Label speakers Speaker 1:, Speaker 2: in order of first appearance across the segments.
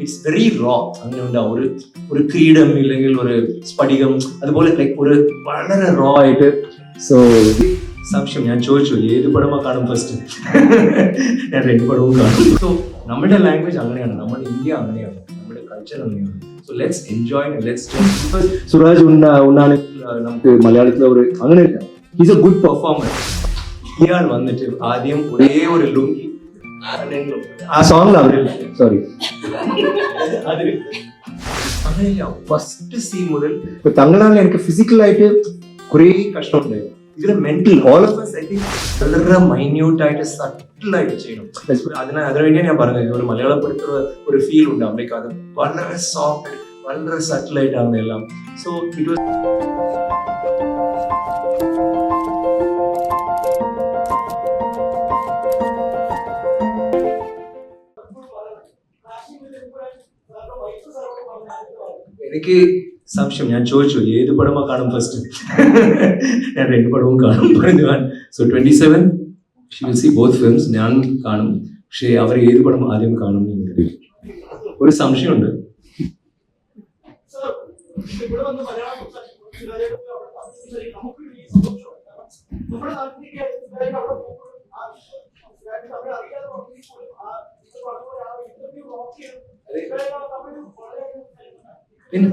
Speaker 1: It's very raw അങ്ങനെ ഉണ്ടാവും ഒരു ഒരു ക്രീഡം ഇല്ലെങ്കിൽ ഒരു സ്ഫടികം അതുപോലെ ലൈക്ക് ഒരു വളരെ റോ ആയിട്ട്. സോ സംശയം. ഞാൻ ചോദിച്ചു ഏത് പടമാ കാണും ഫസ്റ്റ് ഞാൻ രണ്ട് പടവും കാണും. സോ നമ്മുടെ ലാംഗ്വേജ് അങ്ങനെയാണ്. നമ്മുടെ ഇന്ത്യ അങ്ങനെയാണ്. നമ്മുടെ കൾച്ചർ അങ്ങനെയാണ്. So let's enjoy let's Suraj ഉണ്ട ഉണ്ടാണെങ്കിൽ നമുക്ക് മലയാളത്തിൽ ഒരു അങ്ങനെയല്ല. ഈസ് എ ഗുഡ് പെർഫോമൻസ് ഇയാൾ വന്നിട്ട് ആദ്യം ഒരേ ഒരു ലുങ്കി ആ സോങ്ങിൽ സോറി അതിൽ അങ്ങനെയില്ല ഫസ്റ്റ് സീൻ മുതൽ ഇപ്പൊ തങ്ങളാണ് എനിക്ക് ഫിസിക്കലായിട്ട് കുറേ കഷ്ടമുണ്ടായിരുന്നു ഇതിന് mental all of us I think വളരെ മൈന്യൂട്ട് ആയിട്ട് സട്ടിൽ ആയിട്ട് ചെയ്യണം. അതിന് അതിനു വേണ്ടിയാണ് ഞാൻ പറഞ്ഞത്. ഒരു മലയാളപ്പെടുത്തുന്ന ഒരു ഫീൽ ഉണ്ടാവും ലൈക്ക് അത് വളരെ സോഫ്റ്റ് വളരെ സട്ടിലായിട്ടാണ് എല്ലാം. സോ ഇറ്റ് വാസ് എനിക്ക് സംശയം. ഞാൻ ചോദിച്ചു ഏത് പടമാ കാണും ഫസ്റ്റ് ഞാൻ രണ്ട് പടവും കാണും. പറഞ്ഞു so twenty seven she will see both films ഞാൻ കാണും. പക്ഷേ അവർ ഏത് പടം ആദ്യം കാണും എന്ന് എനിക്കറിയില്ല ഒരു സംശയമുണ്ട്.
Speaker 2: ഇവിടെ
Speaker 1: പിന്നെ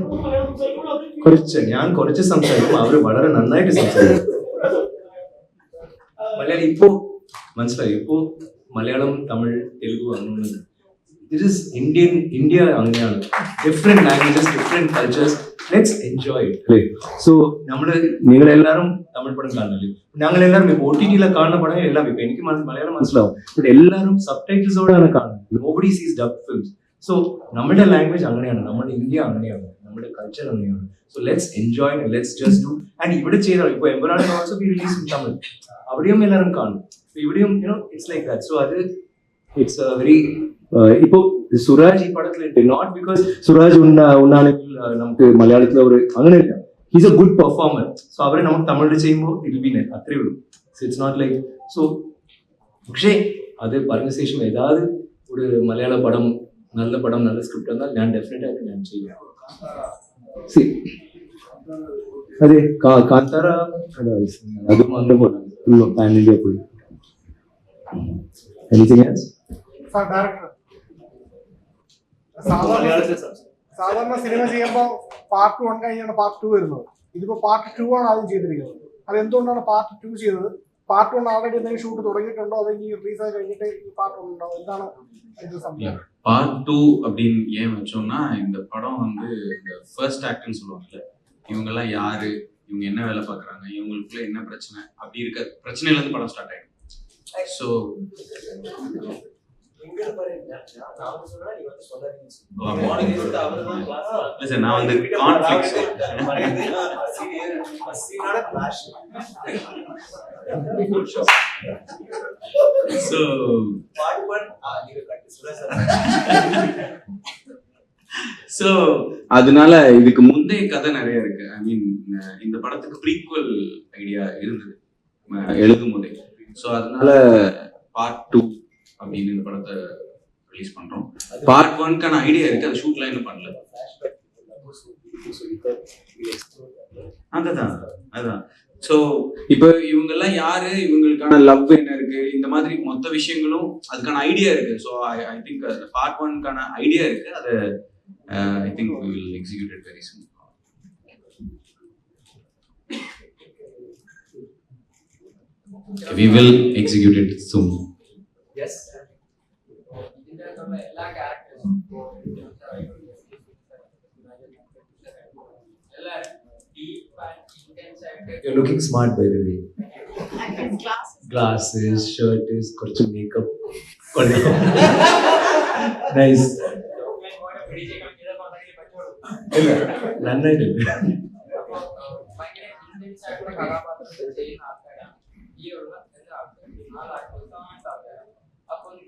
Speaker 1: കുറച്ച് ഞാൻ കുറച്ച് സംസാരിക്കും അവർ വളരെ നന്നായിട്ട് സംസാരിക്കും. മലയാളം ഇപ്പോ മനസ്സിലായി? ഇപ്പോ മലയാളം തമിഴ് തെലുഗു അങ്ങനെ ഇറ്റ് ഇസ് ഇന്ത്യൻ ഇന്ത്യ അങ്ങനെയാണ്. Different languages different cultures let's enjoy so നമ്മൾ നിങ്ങളെല്ലാരും തമിഴ് പടം കാണില്ലേ ഇപ്പോൾ ഒ ടി ടിയിലെ കാണുന്ന പടം എല്ലാം ഇപ്പൊ എനിക്ക് മലയാളം മനസ്സിലാവും. ബട്ട് എല്ലാവരും സബ് ടൈറ്റിൽസോടെയാണ് കാണുന്നത്. Nobody sees dub films so നമ്മുടെ ലാംഗ്വേജ് അങ്ങനെയാണ്. നമ്മുടെ ഇന്ത്യ അങ്ങനെയാണ്. നമ്മുടെ കൾച്ചർ അങ്ങനെയാണ്. So let's enjoy let's just do and ഇവിടെ ചെയ്താൽ ഇപ്പോൾ എംബറാണ് also be release in Tamil അവിടെയും എല്ലാവരും കാണും. ഇവിടെയും you know it's like that so അത് ഇറ്റ്സ് വെരി ഇപ്പോ സുരാജ് ഈ പടത്തിലുണ്ട് നോട്ട് ബിക്കോസ് സുരാജ് ഉണ്ട ഉണ്ടാണെങ്കിൽ നമുക്ക് മലയാളത്തിലെ ഒരു അങ്ങനെയല്ല. He's a good performer so അവരെ നമ്മൾ തമിഴിൽ ചെയ്യുമ്പോൾ ഇറ്റ് ബി നെറ്റ് അത്രേ ഉള്ളൂ. So it's not like so പക്ഷേ അത് പറഞ്ഞ ശേഷം ഏതാത് ഒരു മലയാള പടം നല്ല പടം നല്ല സ്ക്രിപ്റ്റ് എന്നാൽ ഞാൻ ഡെഫിനറ്റ് ആയിട്ട് ഞാൻ ചെയ്യാം. സി. അതെ കാന്താര അതാ, മാത്രം പോലെ പാൻ ഇന്ത്യ പോയി എനിത്തിങ്
Speaker 2: സാധാരണ സാധാരണ സിനിമ ചെയ്യുമ്പോൾ പാർട്ട് വൺ കഴിഞ്ഞാണ് പാർട്ട് ടു വരുന്നത്. ഇതിപ്പോ പാർട്ട് ടു ആണ് ആദ്യം ചെയ്തിരിക്കുന്നത്. അത് എന്തുകൊണ്ടാണ് പാർട്ട് ടു ചെയ്തത്? പാർട്ട് വൺ ആൾറെഡി എന്തെങ്കിലും ഷൂട്ട് തുടങ്ങിയിട്ടുണ്ടോ? അതോ ഇനി റിലീസ് ആയി കഴിഞ്ഞിട്ട് പാർട്ട് വൺ ഉണ്ടാവും? എന്താണ് ഇത് സംഭവം
Speaker 3: பார்ட் டூ அப்படின்னு ஏன் வச்சோம்னா இந்த படம் வந்து இந்த ஃபர்ஸ்ட் ஆக்ட்னு சொல்லுவாங்கல்ல இவங்கெல்லாம் யாரு? இவங்க என்ன வேலை பார்க்குறாங்க? இவங்களுக்குள்ள என்ன பிரச்சனை? அப்படி இருக்க பிரச்சனையில இருந்து படம் ஸ்டார்ட் ஆயிடும். ஸோ நான் வந்து ஸோ ஸோ அதனால இதுக்கு முந்தைய கதை நிறைய இருக்கு. ஐ மீன் இந்த படத்துக்கு ப்ரீக்வல் ஐடியா இருந்தது. எழுதும் போதே. ஸோ அதனால பார்ட் டூ அப்படின்னு இந்த படத்தை ரிலீஸ் பண்றோம். பார்ட் ஒன்க்கான ஐடியா இருக்கு அது ஷூட்லாம் இன்னும் பண்ணல. அதுதான் அதுதான். ஸோ இப்போ இவங்கெல்லாம் யாரு? இவங்களுக்கான லவ் என்ன இருக்கு? இந்த மாதிரி மொத்த விஷயங்களும் அதுக்கான ஐடியா இருக்கு. ஸோ ஐ திங்க் பார்ட் ஒன்க்கான ஐடியா இருக்கு. அதை I think we will execute it very soon we will execute it soon
Speaker 1: Yes.
Speaker 4: ഇതിനകത്തുള്ള എല്ലാ ക്യാരക്ടേഴ്സും എല്ലാവരും ഡീപ്പ് ആൻഡ് ഇന്റൻസ് ആയിട്ട്
Speaker 1: You're looking smart by the way. Glasses, shirt is കുറച്ച് makeup. കൊള്ളാം. nice. ഇല്ല, നന്നായിട്ടുണ്ട്.
Speaker 4: ഭയങ്കര ഇന്റൻസ് ആയിട്ടുള്ള കഥാപാത്രങ്ങൾ ചെയ്യുന്ന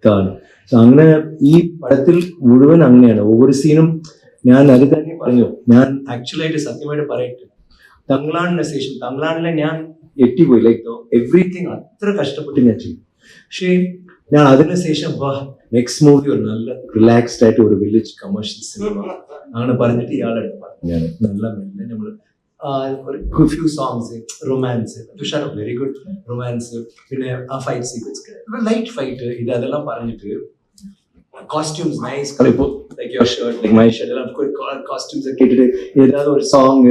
Speaker 1: ഇതാണ് അങ്ങനെ ഈ പടത്തിൽ മുഴുവൻ അങ്ങനെയാണ്. ഓരോ സീനും ഞാൻ അത് തന്നെ പറഞ്ഞു. ഞാൻ ആക്ച്വലായിട്ട് സത്യമായിട്ട് പറയട്ടെ. തങ്ങളാടിന് ശേഷം തങ്ങളാടിനെ ഞാൻ എത്തിപ്പോയി ലൈക്ക് എവറിത്തിങ് അത്ര കഷ്ടപ്പെട്ട് ഞാൻ ചെയ്യും പക്ഷേ ഞാൻ അതിനുശേഷം വാ നെക്സ്റ്റ് മൂവി ഒരു നല്ല റിലാക്സ്ഡ് ആയിട്ട് ഒരു വില്ലേജ് കമേഴ്ഷ്യൽ സിനിമ അങ്ങനെ പറഞ്ഞിട്ട് ഇയാളെടുത്ത് പറഞ്ഞു. ഞാൻ നല്ല മെല്ലെ നമ്മൾ ഒരു few songs romance Tushar very good romance പിന്നെ ആ ഫൈറ്റ് സീക്വൻസ് ലൈറ്റ് ഫൈറ്റ് ഇത് അതെല്ലാം പറഞ്ഞിട്ട് காஸ்டியூம்ஸ் நைஸ் இப்போ like your shirt like my shirt எல்லாம் காஸ்டியூம்ஸ் கேட்டுட்டு ஏதாவது ஒரு சாங்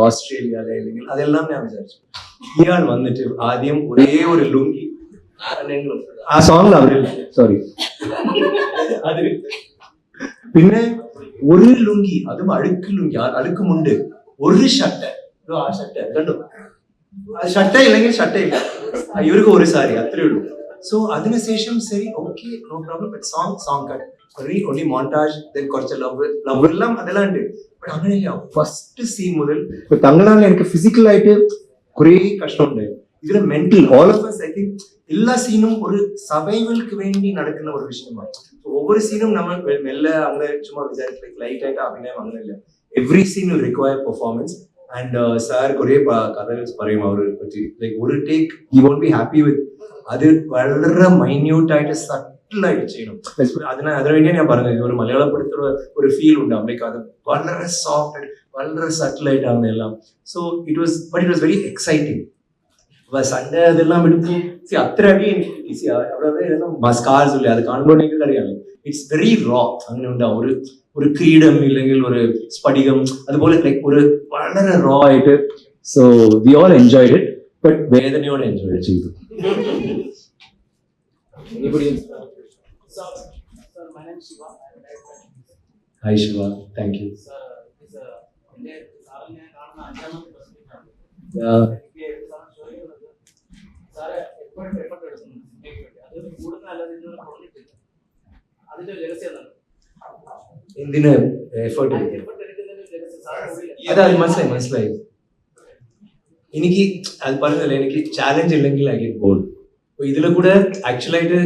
Speaker 1: ஆஸ்திரேலியால இல்லைங்களா அதெல்லாம் நான் விசாரிச்சேன் இயான் வந்துட்டு ஆதியம் ஒரே ஒரு லுங்கி ആ സോങ് അവര് സോറി അത് പിന്നെ ഒരു ലുങ്കി അതും അഴുക്ക് ലുങ്കി അഴുക്കുമുണ്ട് ഒരു ഷർട്ട് ആ ഷർട്ട് കണ്ടോ ഷർട്ടേ ഇല്ലെങ്കിൽ ഷർട്ടേ ഇല്ല ആ, ഇവർക്ക് ഒരു സാരി അത്രേ ഉള്ളൂ സോ അതിനുശേഷം ശരി okay no problem but song song cut ഒറി only montage then കുറച്ച് ലവ് ലവ് എല്ലാം അതെല്ലാം ഉണ്ട് ബട്ട് അങ്ങനെയില്ല ഫസ്റ്റ് സീൻ മുതൽ ഇപ്പൊ തങ്ങളാണ് എനിക്ക് ഫിസിക്കലായിട്ട് കുറേ കഷ്ടമുണ്ട് ഇതിലെ mental all of us I think എല്ലാ സീനും ഒരു സർവൈവൽക്ക് വേണ്ടി നടക്കുന്ന ഒരു വിഷയമാണ് So, ஒவ்வொரு சீனும் நம்ம வெ- மெல்ல அங்க சும்மா விசாரிச்சு லைட் ஆயிட்டா அபிநயம் അങ്ങനെ ഇല്ല every scene will require performance and sir കുറേ പ- കഥകൾ പറയും അവരെ പറ്റി ലൈക്ക് ഒരു take you won't be happy with അത് വളരെ മൈന്യൂട്ട് ആയിട്ട് സട്ടിൽ ആയിട്ട് ചെയ്യണം അതിന് അതിനു വേണ്ടിയാണ് ഞാൻ പറഞ്ഞത് ഒരു മലയാള പടത്തിലുള്ള ഒരു ഫീൽ ഉണ്ടാവും ലൈക്ക് അത് വളരെ സോഫ്റ്റ് ആയിട്ട് വളരെ സട്ടിൽ ആയിട്ടാണ് എല്ലാം so it was but it was very exciting അപ്പൊ സൺഡേ അതെല്ലാം എടുക്കും സി അത്ര അടി എനിക്ക് ഈസി അവിടെ സ്കാർസ് ഇല്ല അത് കാണുമ്പോൾ നിങ്ങൾക്ക് അറിയാം ഇറ്റ്സ് വെരി റോ അങ്ങനെ ഉണ്ടാവും ഒരു ഒരു ക്രീഡം ഇല്ലെങ്കിൽ ഒരു സ്ഫടികം അതുപോലെ ലൈക്ക് ഒരു വളരെ റോ ആയിട്ട് so we all enjoyed it but വേദനയോടെ എൻജോയ് ചെയ്തു. ഹായ് ശിവ താങ്ക് യു
Speaker 5: അതിന്റെ രഹസ്യം എന്താണ്
Speaker 1: എന്തിന് എഫേർട്ട്
Speaker 5: എഫർട്ട് എടുക്കുന്നതിന്റെ ഒരു രഹസ്യം സാറ്
Speaker 1: അതെ അത് മനസ്സിലായി മനസ്സിലായി എനിക്ക് അത് പറഞ്ഞല്ലേ എനിക്ക് ചാലഞ്ച് ഇല്ലെങ്കിൽ ഐ ഗെറ്റ് ബോൾഡ് അപ്പൊ ഇതിലെ കൂടെ ആക്ച്വലായിട്ട്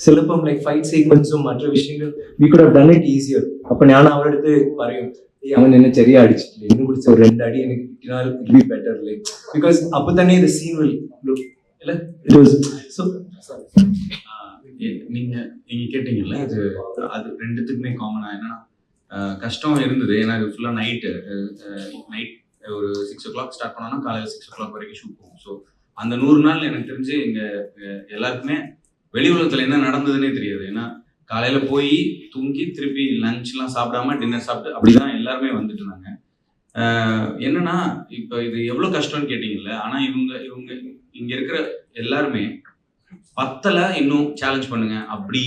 Speaker 1: ചിലപ്പം ലൈക്ക് ഫൈറ്റ് സീക്വൻസും മറ്റു വിഷയങ്ങൾ we could have done it easier അപ്പൊ ഞാൻ അവരുടെ അടുത്ത് പറയും "ഏയ് അവൻ എന്നെ ചെറിയ അടിച്ചിട്ടില്ല എന്നെ പിടിച്ച ഒരു രണ്ട് അടി എനിക്ക് കിട്ടിയാൽ it be better like because അപ്പൊ തന്നെ ഇത് scene will look so
Speaker 3: ah எ- நீங்க நீங்க கேட்டீங்கல்ல அது அது ரெண்டுத்துக்குமே காமனா என்னன்னா ஆஹ் கஷ்டம் இருந்தது. ஏன்னா இது நைட்டு நைட் ஒரு சிக்ஸ் ஓ கிளாக் ஸ்டார்ட் பண்ணோம்னா காலையில் சிக்ஸ் ஓ கிளாக் வரைக்கும் ஷூட் போகும். ஸோ அந்த நூறு நாள் எனக்கு தெரிஞ்சு இங்கே எல்லாருக்குமே வெளி உலகத்தில் என்ன நடந்ததுன்னே தெரியாது. ஏன்னா காலையில் போய் தூங்கி திருப்பி லஞ்ச்லாம் சாப்பிடாம டின்னர் சாப்பிட்டு அப்படிதான் எல்லாருமே வந்துட்டு இருந்தாங்க என்னன்னா இப்போ இது எவ்வளோ கஷ்டம்னு கேட்டிங்கல்ல ஆனால் இவங்க இவங்க இங்கே இருக்கிற எல்லாருமே பத்தலை இன்னும் சேலஞ்ச் பண்ணுங்க அப்படி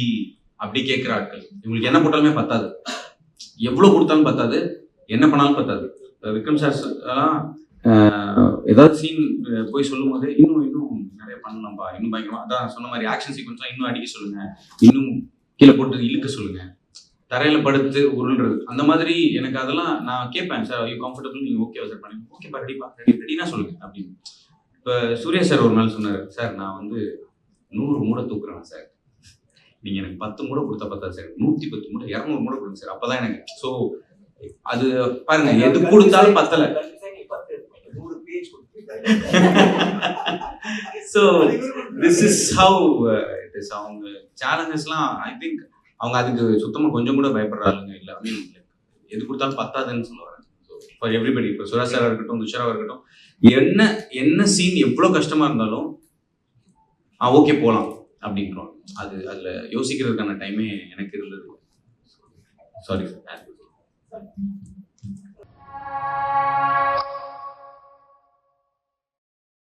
Speaker 3: அப்படி கேட்குற ஆட்கள். இவங்களுக்கு என்ன போட்டாலுமே பத்தாது. எவ்வளோ கொடுத்தாலும் பத்தாது. என்ன பண்ணாலும் பத்தாது. விக்ரம் சார் எல்லாம் ஏதாவது சீன் போய் சொல்லும் போது இன்னும் இன்னும் நிறைய பண்ணலாம்ப்பா இன்னும் பயங்கரமா அதான் சொன்ன மாதிரி ஆக்ஷன் சீக்வன்ஸ்லாம் இன்னும் அடிக்க சொல்லுங்க. இன்னும் கீழே போட்டு இழுக்க சொல்லுங்க. தரையில படுத்து உருள்றது. அந்த மாதிரி எனக்கு அதெல்லாம் நான் கேட்பேன் சார் ஐயோ கம்ஃபர்டபுள் நீங்க ஓகே சார் பண்ணி? ஓகேப்பா ரெடிப்பா ரெடி ரெடினா சொல்லுங்க அப்படின்னு. இப்போ சூர்யா சார் ஒரு நாள் சொன்னார் சார் நான் வந்து நூறு மூடை தூக்குறேன் சார் நீங்க எனக்கு பத்து மூடை கொடுத்தா பத்தா சார். நூத்தி பத்து மூடை இரநூறு மூடை கொடுங்க சார். அப்பதான் எனக்கு ஸோ அது பாருங்க எது கொடுத்தாலும் பத்தல. So this is how it is அவங்க சேலஞ்சஸ்லாம் ஐ திங்க் அவங்க அதுக்கு சுத்தமா கொஞ்சம் கூட பயப்படுறாங்க இல்லை ஐ மீன் எது கொடுத்தாலும் பத்தாதுன்னு சொல்ல வரேன். ஃபார் எவ்ரிபடி இப்போ சுரா சாரா இருக்கட்டும் துஷாரா இருக்கட்டும் என்ன என்ன சீன் எவ்வளோ கஷ்டமா இருந்தாலும் ஆ ஓகே போகலாம் அப்படின்றோம். அது அதில் யோசிக்கிறதுக்கான டைமே எனக்கு இருந்தது. Sorry sir